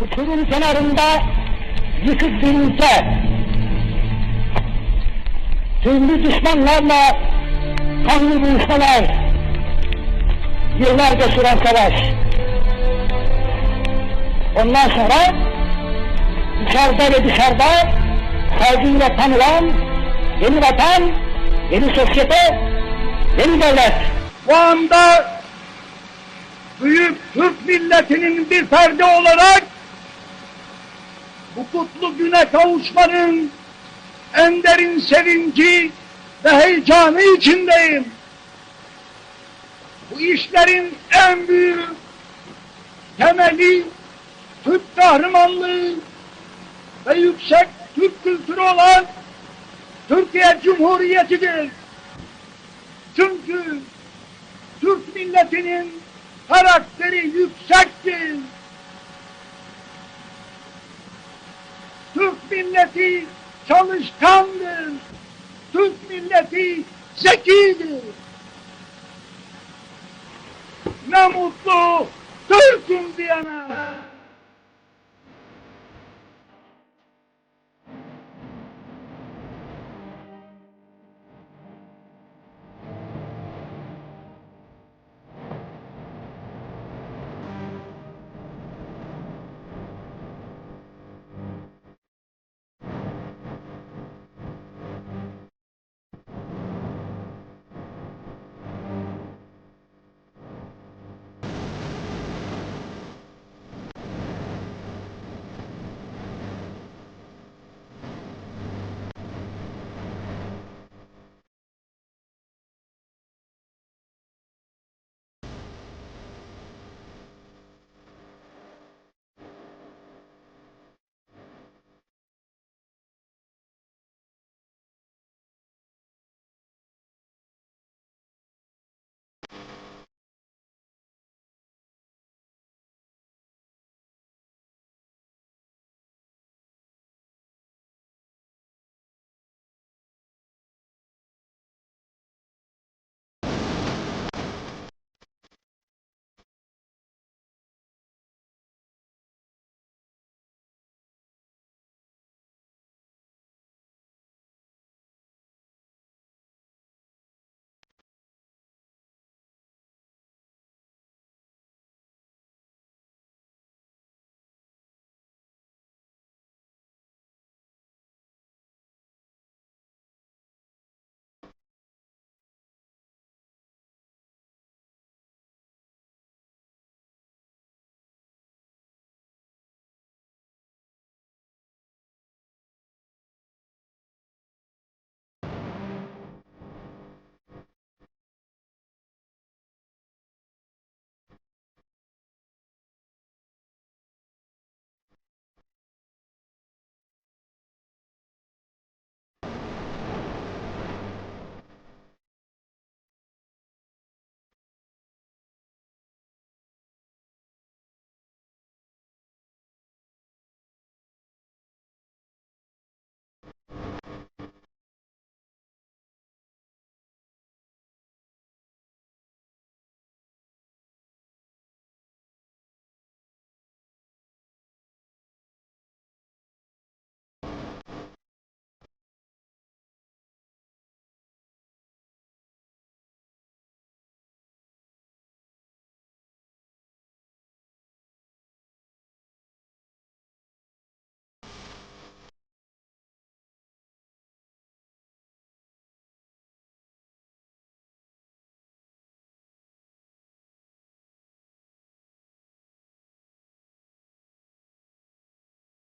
uçurum kenarında yıkık bir ülke. Türlü düşmanlarla kanlı buluşmalar, yıllarca süren savaş. Ondan sonra içeride ve dışarıda saygıyla tanılan yeni vatan, yeni sosyete, yeni devlet. Bu anda büyük Türk milletinin bir ferdi olarak bu kutlu güne kavuşmanın en derin sevinci ve heyecanı içindeyim. Bu işlerin en büyük temeli Türk kahramanlığı ve yüksek Türk kültürü olan Türkiye Cumhuriyeti'dir. Çünkü Türk milletinin karakteri yüksektir. Türk milleti çalışkandır. Türk milleti zekidir. Ne mutlu Türk'üm diyene.